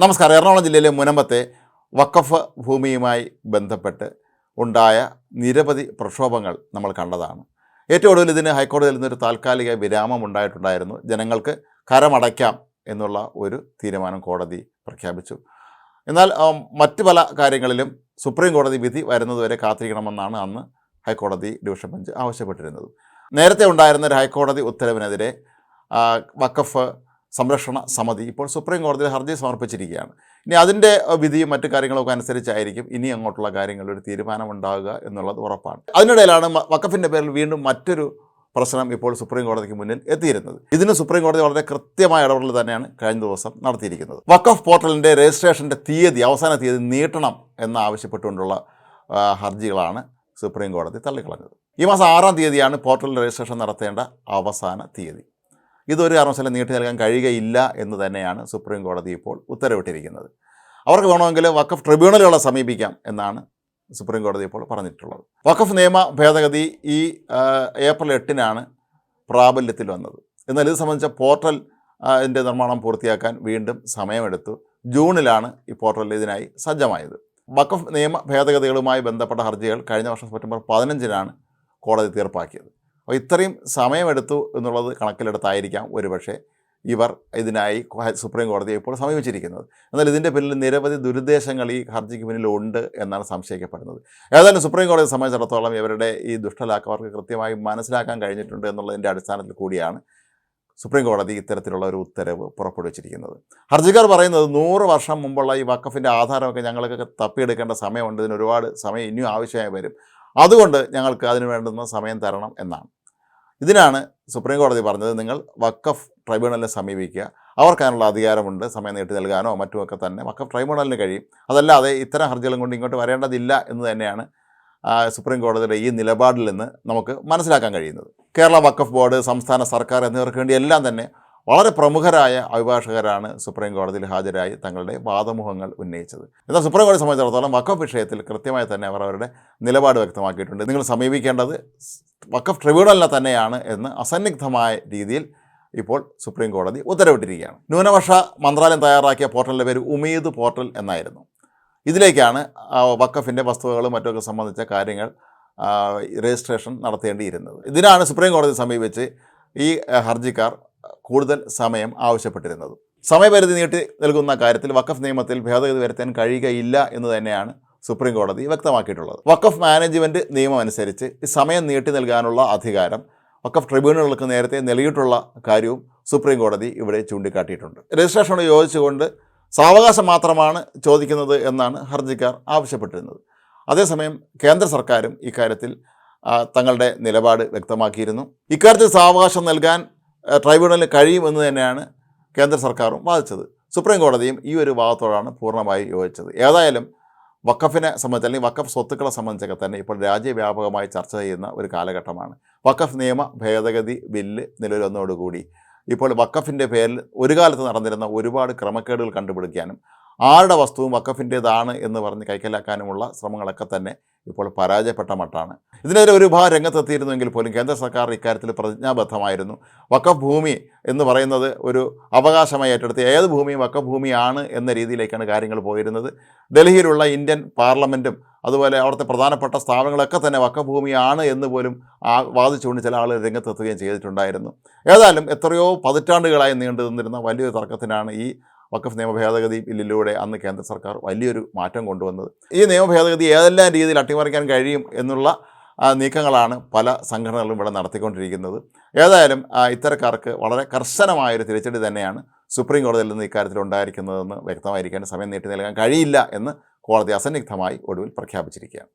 നമസ്കാരം. എറണാകുളം ജില്ലയിലെ മുനമ്പത്തെ വക്കഫ് ഭൂമിയുമായി ബന്ധപ്പെട്ട് ഉണ്ടായ നിരവധി പ്രക്ഷോഭങ്ങൾ നമ്മൾ കണ്ടതാണ്. ഏറ്റവും ഒടുവിൽ ഇതിന് ഹൈക്കോടതിയിൽ നിന്നൊരു താൽക്കാലിക വിരാമം ഉണ്ടായിട്ടുണ്ടായിരുന്നു. ജനങ്ങൾക്ക് കരമടയ്ക്കാം എന്നുള്ള ഒരു തീരുമാനം കോടതി പ്രഖ്യാപിച്ചു. എന്നാൽ മറ്റു പല കാര്യങ്ങളിലും സുപ്രീം കോടതി വിധി വരുന്നതുവരെ കാത്തിരിക്കണമെന്നാണ് അന്ന് ഹൈക്കോടതി ഡിവിഷൻ ബെഞ്ച് ആവശ്യപ്പെട്ടിരുന്നത്. നേരത്തെ ഉണ്ടായിരുന്ന ഒരു ഹൈക്കോടതി ഉത്തരവിനെതിരെ വക്കഫ് സംരക്ഷണ സമിതി ഇപ്പോൾ സുപ്രീം കോടതിയിൽ ഹർജി സമർപ്പിച്ചിരിക്കുകയാണ്. ഇനി അതിന്റെ വിധിയും മറ്റു കാര്യങ്ങളൊക്കെ അനുസരിച്ചായിരിക്കും ഇനി അങ്ങോട്ടുള്ള കാര്യങ്ങളിൽ ഒരു തീരുമാനം ഉണ്ടാകുക എന്നുള്ളത് ഉറപ്പാണ്. അതിനിടയിലാണ് വക്കഫിന്റെ പേരിൽ വീണ്ടും മറ്റൊരു പ്രശ്നം ഇപ്പോൾ സുപ്രീം കോടതിക്ക് മുന്നിൽ എത്തിയിരുന്നത്. ഇതിന് സുപ്രീം കോടതി വളരെ കൃത്യമായ ഇടപെടൽ തന്നെയാണ് കഴിഞ്ഞ ദിവസം നടത്തിയിരിക്കുന്നത്. വക്കഫ് പോർട്ടലിന്റെ രജിസ്ട്രേഷന്റെ തീയതി അവസാന തീയതി നീട്ടണം എന്നാവശ്യപ്പെട്ടുകൊണ്ടുള്ള ഹർജികളാണ് സുപ്രീം കോടതി തള്ളിക്കളഞ്ഞത്. ഈ മാസം ആറാം തീയതിയാണ് പോർട്ടലിൽ രജിസ്ട്രേഷൻ നടത്തേണ്ട അവസാന തീയതി. ഇതൊരു കാരണവശാലും നീട്ടി നൽകാൻ കഴിയുകയില്ല എന്ന് തന്നെയാണ് സുപ്രീം കോടതി ഇപ്പോൾ ഉത്തരവിട്ടിരിക്കുന്നത്. അവർക്ക് വേണമെങ്കിൽ വഖഫ് ട്രിബ്യൂണലുകളെ സമീപിക്കാം എന്നാണ് സുപ്രീം കോടതി ഇപ്പോൾ പറഞ്ഞിട്ടുള്ളത്. വഖഫ് നിയമ ഭേദഗതി ഈ ഏപ്രിൽ എട്ടിനാണ് പ്രാബല്യത്തിൽ വന്നത്. എന്നാൽ ഇത് സംബന്ധിച്ച പോർട്ടൽ ഇതിന്റെ നിർമ്മാണം പൂർത്തിയാക്കാൻ വീണ്ടും സമയമെടുത്തു. ജൂണിലാണ് ഈ പോർട്ടൽ ഇതിനായി സജ്ജമായത്. വഖഫ് നിയമ ഭേദഗതികളുമായി ബന്ധപ്പെട്ട ഹർജികൾ കഴിഞ്ഞ വർഷം സെപ്റ്റംബർ പതിനഞ്ചിനാണ് കോടതി തീർപ്പാക്കിയത്. അപ്പോൾ ഇത്രയും സമയമെടുത്തു എന്നുള്ളത് കണക്കിലെടുത്തായിരിക്കാം ഒരുപക്ഷെ ഇവർ ഇതിനായി സുപ്രീം കോടതിയെ ഇപ്പോൾ സമീപിച്ചിരിക്കുന്നത്. എന്നാൽ ഇതിന്റെ പിന്നിൽ നിരവധി ദുരുദ്ദേശങ്ങൾ ഈ ഹർജിക്ക് പിന്നിലുണ്ട് എന്നാണ് സംശയിക്കപ്പെടുന്നത്. ഏതായാലും സുപ്രീം കോടതിയെ സംബന്ധിച്ചിടത്തോളം ഇവരുടെ ഈ ദുഷ്ടലാക്ക് അവർക്ക് കൃത്യമായി മനസ്സിലാക്കാൻ കഴിഞ്ഞിട്ടുണ്ട് എന്നുള്ളതിന്റെ അടിസ്ഥാനത്തിൽ കൂടിയാണ് സുപ്രീം കോടതി ഇത്തരത്തിലുള്ള ഒരു ഉത്തരവ് പുറപ്പെടുവിച്ചിരിക്കുന്നത്. ഹർജിക്കാർ പറയുന്നത് നൂറ് വർഷം മുമ്പുള്ള ഈ വക്കഫിന്റെ ആധാരമൊക്കെ ഞങ്ങൾക്കൊക്കെ തപ്പിയെടുക്കേണ്ട സമയമുണ്ട്. ഇതിന് ഒരുപാട് സമയം ഇനിയും ആവശ്യമായി വരും. അതുകൊണ്ട് ഞങ്ങൾക്ക് അതിന് വേണ്ടുന്ന സമയം തരണം എന്നാണ്. ഇതിനാണ് സുപ്രീം കോടതി പറഞ്ഞത്. നിങ്ങൾ വക്കഫ് ട്രൈബ്യൂണലിനെ സമീപിക്കുക. അവർക്ക് അതിനുള്ള അധികാരമുണ്ട്. സമയം നീട്ടി നൽകാനോ മറ്റുമൊക്കെ തന്നെ വക്കഫ് ട്രൈബ്യൂണലിന് കഴിയും. അതല്ലാതെ ഇത്തരം ഹർജികളും കൊണ്ട് ഇങ്ങോട്ട് വരേണ്ടതില്ല എന്ന് തന്നെയാണ് സുപ്രീം കോടതിയുടെ ഈ നിലപാടിൽ നിന്ന് നമുക്ക് മനസ്സിലാക്കാൻ കഴിയുന്നത്. കേരള വക്കഫ് ബോർഡ് സംസ്ഥാന സർക്കാർ എന്നിവർക്ക് വേണ്ടി എല്ലാം തന്നെ വളരെ പ്രമുഖരായ അഭിഭാഷകരാണ് സുപ്രീം കോടതിയിൽ ഹാജരായി തങ്ങളുടെ വാദമുഖങ്ങൾ ഉന്നയിച്ചത്. എന്നാൽ സുപ്രീം കോടതി സംബന്ധിച്ചിടത്തോളം വക്കഫ് വിഷയത്തിൽ കൃത്യമായി തന്നെ അവർ അവരുടെ നിലപാട് വ്യക്തമാക്കിയിട്ടുണ്ട്. നിങ്ങൾ സമീപിക്കേണ്ടത് വക്കഫ് ട്രിബ്യൂണലിനെ തന്നെയാണ് എന്ന് അസന്നിഗ്ധമായ രീതിയിൽ ഇപ്പോൾ സുപ്രീം കോടതി ഉത്തരവിട്ടിരിക്കുകയാണ്. ന്യൂനപക്ഷ മന്ത്രാലയം തയ്യാറാക്കിയ പോർട്ടലിന്റെ പേര് ഉമീദ് പോർട്ടൽ എന്നായിരുന്നു. ഇതിലേക്കാണ് വക്കഫിന്റെ വസ്തുവകളും മറ്റൊക്കെ സംബന്ധിച്ച കാര്യങ്ങൾ രജിസ്ട്രേഷൻ നടത്തേണ്ടിയിരുന്നത്. ഇതിനാണ് സുപ്രീം കോടതി സമീപിച്ച് ഈ ഹർജിക്കാർ കൂടുതൽ സമയം ആവശ്യപ്പെട്ടിരുന്നത്. സമയപരിധി നീട്ടി നൽകുന്ന കാര്യത്തിൽ വഖഫ് നിയമത്തിൽ ഭേദഗതി വരുത്താൻ കഴിയുകയില്ല എന്ന് തന്നെയാണ് സുപ്രീം കോടതി വ്യക്തമാക്കിയിട്ടുള്ളത്. വഖഫ് മാനേജ്മെന്റ് നിയമം അനുസരിച്ച് സമയം നീട്ടി നൽകാനുള്ള അധികാരം വഖഫ് ട്രിബ്യൂണലുകൾക്ക് നേരത്തെ നൽകിയിട്ടുള്ള കാര്യവും സുപ്രീം കോടതി ഇവിടെ ചൂണ്ടിക്കാട്ടിയിട്ടുണ്ട്. രജിസ്ട്രേഷനോട് യോജിച്ചുകൊണ്ട് സാവകാശം മാത്രമാണ് ചോദിക്കുന്നത് എന്നാണ് ഹർജിക്കാർ ആവശ്യപ്പെട്ടിരുന്നത്. അതേസമയം കേന്ദ്ര സർക്കാരും ഇക്കാര്യത്തിൽ തങ്ങളുടെ നിലപാട് വ്യക്തമാക്കിയിരുന്നു. ഇക്കാര്യത്തിൽ സാവകാശം നൽകാൻ ട്രൈബ്യൂണലിന് കഴിയുമെന്ന് തന്നെയാണ് കേന്ദ്ര സർക്കാരും വാദിച്ചത്. സുപ്രീം കോടതിയും ഈ ഒരു വാദത്തോടാണ് പൂർണമായി യോജിച്ചത്. ഏതായാലും വഖഫിനെ സംബന്ധിച്ച് അല്ലെങ്കിൽ വഖഫ് സ്വത്തുക്കളെ സംബന്ധിച്ചൊക്കെ തന്നെ ഇപ്പോൾ രാജ്യവ്യാപകമായി ചർച്ച ചെയ്യുന്ന ഒരു കാലഘട്ടമാണ്. വഖഫ് നിയമ ഭേദഗതി ബില്ല് നിലവിൽ വന്നതോടുകൂടി ഇപ്പോൾ വഖഫിന്റെ പേരിൽ ഒരു കാലത്ത് നടന്നിരുന്ന ഒരുപാട് ക്രമക്കേടുകൾ കണ്ടുപിടിക്കാനും ആരുടെ വസ്തുവും വക്കഫിന്റേതാണ് എന്ന് പറഞ്ഞ് കൈക്കലാക്കാനുമുള്ള ശ്രമങ്ങളൊക്കെ തന്നെ ഇപ്പോൾ പരാജയപ്പെട്ട മട്ടാണ്. ഇതിനെതിരെ ഒരു ഭാഗം രംഗത്തെത്തിയിരുന്നുവെങ്കിൽ പോലും കേന്ദ്ര സർക്കാർ ഇക്കാര്യത്തിൽ പ്രതിജ്ഞാബദ്ധമായിരുന്നു. വക്കഫ് ഭൂമി എന്ന് പറയുന്നത് ഒരു അവകാശമായി ഏറ്റെടുത്ത് ഏത് ഭൂമിയും വക്കഫ് ഭൂമിയാണ് എന്ന രീതിയിലേക്കാണ് കാര്യങ്ങൾ പോയിരുന്നത്. ഡൽഹിയിലുള്ള ഇന്ത്യൻ പാർലമെന്റും അതുപോലെ അവിടുത്തെ പ്രധാനപ്പെട്ട സ്ഥാപനങ്ങളൊക്കെ തന്നെ വഖഫ് ഭൂമിയാണ് എന്ന് പോലും ആ വാദിച്ചുകൊണ്ട് ചില ആളുകൾ രംഗത്തെത്തുകയും ചെയ്തിട്ടുണ്ടായിരുന്നു. ഏതായാലും എത്രയോ പതിറ്റാണ്ടുകളായി നീണ്ടു നിന്നിരുന്ന വലിയൊരു തർക്കത്തിനാണ് ഈ വഖഫ് നിയമ ഭേദഗതി ബില്ലിലൂടെ അന്ന് കേന്ദ്ര സർക്കാർ വലിയൊരു മാറ്റം കൊണ്ടുവന്നത്. ഈ നിയമ ഭേദഗതി ഏതെല്ലാം രീതിയിൽ അട്ടിമറിക്കാൻ കഴിയും എന്നുള്ള നീക്കങ്ങളാണ് പല സംഘടനകളും ഇവിടെ നടത്തിക്കൊണ്ടിരിക്കുന്നത്. ഏതായാലും ഇത്തരക്കാർക്ക് വളരെ കർശനമായൊരു തിരിച്ചടി തന്നെയാണ് സുപ്രീം കോടതിയിൽ നിന്ന് ഇക്കാര്യത്തിൽ ഉണ്ടായിരിക്കുന്നതെന്ന് വ്യക്തമായിരിക്കാൻ സമയം നീട്ടി നൽകാൻ കഴിയില്ല എന്ന് കോടതി അസന്നിഗ്ധമായി ഒടുവിൽ പ്രഖ്യാപിച്ചിരിക്കുകയാണ്.